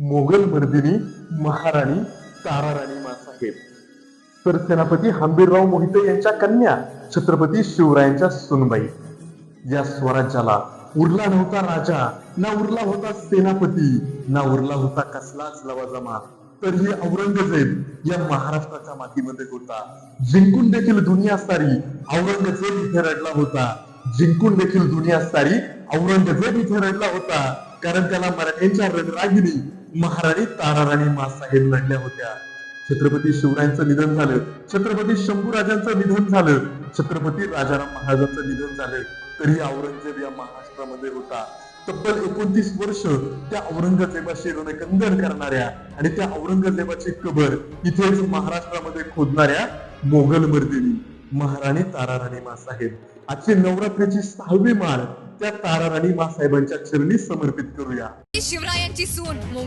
मोगल मर्दिनी महाराणी ताराराणी मासाहेब सरसेनापती हंबीरराव मोहिते यांच्या कन्या छत्रपती शिवरायांच्या सुनबाई. या स्वराज्याला उरला नव्हता राजा ना उरला होता सेनापती ना उरला होता कसलाच लवाजमा. तरीही औरंगजेब या महाराष्ट्राच्या मातीमध्ये होता. जिंकून देखील दुनिया सारी औरंगजेब इथे रडला होता. जिंकून देखील दुनिया सारी औरंगजेब इथे रडला होता. कारण त्याला मराठ्यांच्या रणरागिणी महाराणी ताराराणी मासाहेब लढल्या होत्या. छत्रपती शिवरायांचं निधन झालं. छत्रपती शंभूराजांचं निधन झालं. छत्रपती राजाराम महाराजांचं निधन झालं. तरी औरंगजेब या महाराष्ट्रामध्ये होता. तब्बल एकोणतीस वर्ष त्या औरंगजेबाशी रणकंदन करणाऱ्या आणि त्या औरंगजेबाची कबर इथेच महाराष्ट्रामध्ये खोदणाऱ्या मोगल मर्दिनी महाराणी ताराराणी मासाहेब. आजची नवरात्रीची सहावी माळ त्या ताराराणी मासाहेबांच्या चरणी समर्पित करूया. शिवरायांची सून